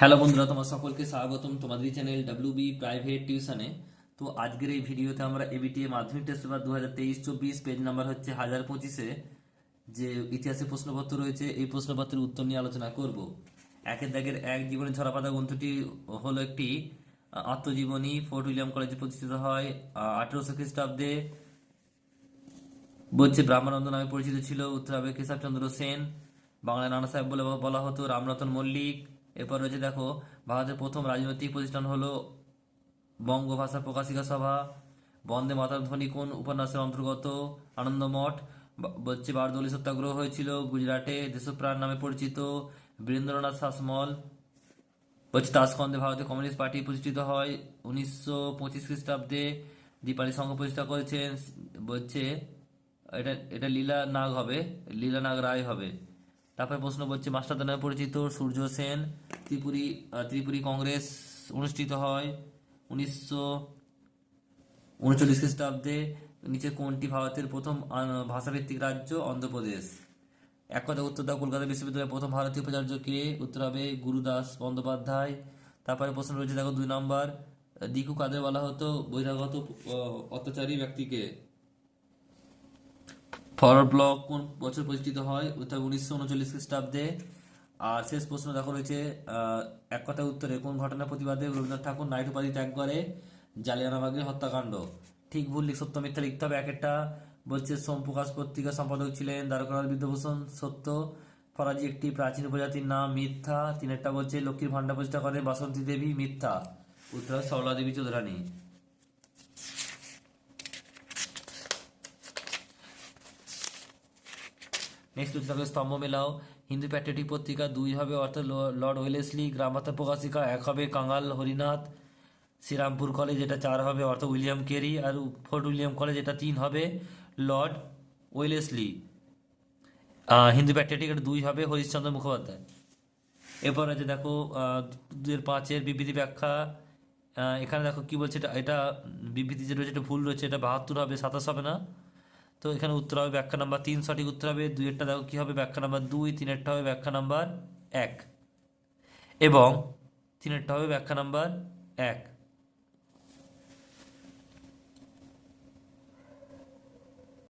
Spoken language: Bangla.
হ্যালো বন্ধুরা, তোমার সকলকে স্বাগতম তোমাদের চ্যানেল ডাব্লিউ বি প্রাইভেট টিউশনে তো আজকের এই ভিডিওতে আমরা এবিটিএ মাধ্যমিক টেস্ট পেপার দু হাজার তেইশ চব্বিশ পেজ নাম্বার হচ্ছে হাজার পঁচিশে। যে ইতিহাসের প্রশ্নপত্র রয়েছে, এই প্রশ্নপত্রের উত্তর নিয়ে আলোচনা করব। একের দাগের এক জীবনী ছড়াপাতা গ্রন্থটি হলো একটি আত্মজীবনী, ফোর্ট উইলিয়াম কলেজে প্রতিষ্ঠিত হয় আঠেরোশো খ্রিস্টাব্দে। বলছে ব্রাহ্মণানন্দ নামে পরিচিত ছিল, উত্তরাবে কেশবচন্দ্র সেন, বাংলায় নানা সাহেব বলে বলা হতো, রামরতন মল্লিক। এরপর রয়েছে দেখো ভারতের প্রথম রাজনৈতিক প্রতিষ্ঠান হলো বঙ্গভাষা প্রকাশিকা সভা। বন্দে মাতার ধ্বনি কোন উপন্যাসের অন্তর্গত? আনন্দমঠ বলছে বারদৌলি সত্যাগ্রহ হয়েছিল গুজরাটে, দেশপ্রাণ নামে পরিচিত, বীরেন্দ্রনাথ শাসমল। বলছে তাসকন্দে ভারতীয় কমিউনিস্ট পার্টি প্রতিষ্ঠিত হয় উনিশশো পঁচিশ খ্রিস্টাব্দে, দীপালি সংঘ প্রতিষ্ঠা করেছেন, বলছে, এটা এটা লীলা নাগ হবে, লীলা নাগ রায় হবে। তারপরে প্রশ্ন বলছে মাস্টারদা নামে পরিচিত সূর্য সেন ত্রিপুরী ত্রিপুরী কংগ্রেস অনুষ্ঠিত হয় উনিশশো উনচল্লিশ খ্রিস্টাব্দে নিচে কোনটি ভারতের প্রথম ভাষাভিত্তিক রাজ্য? অন্ধ্রপ্রদেশ। এক কথা উত্তর দাও, কলকাতা বিশ্ববিদ্যালয়ের প্রথম ভারতীয় উপাচার্য কে? উত্তর হবে গুরুদাস বন্দ্যোপাধ্যায়। তারপরে প্রশ্ন রয়েছে, দেখো দুই নম্বর দিকু কাদের বলা হতো? বহিরাগত অত্যাচারী ব্যক্তিকে ফরওয়ার্ড ব্লক কোন বছর প্রতিষ্ঠিত হয়? উত্তর উনিশশো উনচল্লিশ খ্রিস্টাব্দে। আর শেষ প্রশ্ন দেখো রয়েছে এক কথা উত্তরে, কোন ঘটনার প্রতিবাদে রবীন্দ্রনাথ ঠাকুর নাইট উপাধি ত্যাগ করে? জালিয়ানাবাগের হত্যাকাণ্ড। ঠিক ভুল সত্য মিথ্যা লিখতে হবে, এক একটা। বলছে সোমপ্রকাশ পত্রিকা সম্পাদক ছিলেন দ্বারকানাথ বিদ্যাভূষণ, সত্য। ফরাজি একটি প্রাচীন উপজাতির নাম মিথ্যা। তিনেরটা বলছে, লক্ষ্মীর ভান্ডার প্রতিষ্ঠা করেন বাসন্তী দেবী, মিথ্যা। উত্তর সরলা দেবী চৌধুরানী। নেক্সট হচ্ছে থাকবে স্তম্ভ মেলাও। হিন্দু প্যাট্রিয়টিক পত্রিকা দুই হবে, অর্থাৎ লর্ড ওয়েলেসলি গ্রামাতা প্রকাশিকা এক হবে, কাঙাল, হরিনাথ। শ্রীরামপুর কলেজ এটা চার হবে, অর্থাৎ উইলিয়াম কেরি। আর ফোর্ট উইলিয়াম কলেজ এটা তিন হবে, লর্ড ওয়েলেসলি। হিন্দু প্যাট্রিয়টিক এটা দুই হবে, হরিশ্চন্দ্র মুখোপাধ্যায়। এরপর আছে দেখো দুয়ের পাঁচের বিবৃতি ব্যাখ্যা। এখানে দেখো কি বলছে, এটা এটা বিবৃতি যে রয়েছে, এটা ভুল রয়েছে, এটা বাহাত্তর হবে, সাতাশ হবে না। তো এখানে উত্তর হবে ব্যাখ্যা নাম্বার তিন, সঠিক উত্তর হবে দুই দুইয়েরটা দেখো কী হবে, ব্যাখ্যা নাম্বার দুই, তিনেরটা হবে ব্যাখ্যা নাম্বার এক। এবং তিনেরটা হবে ব্যাখ্যা নাম্বার এক।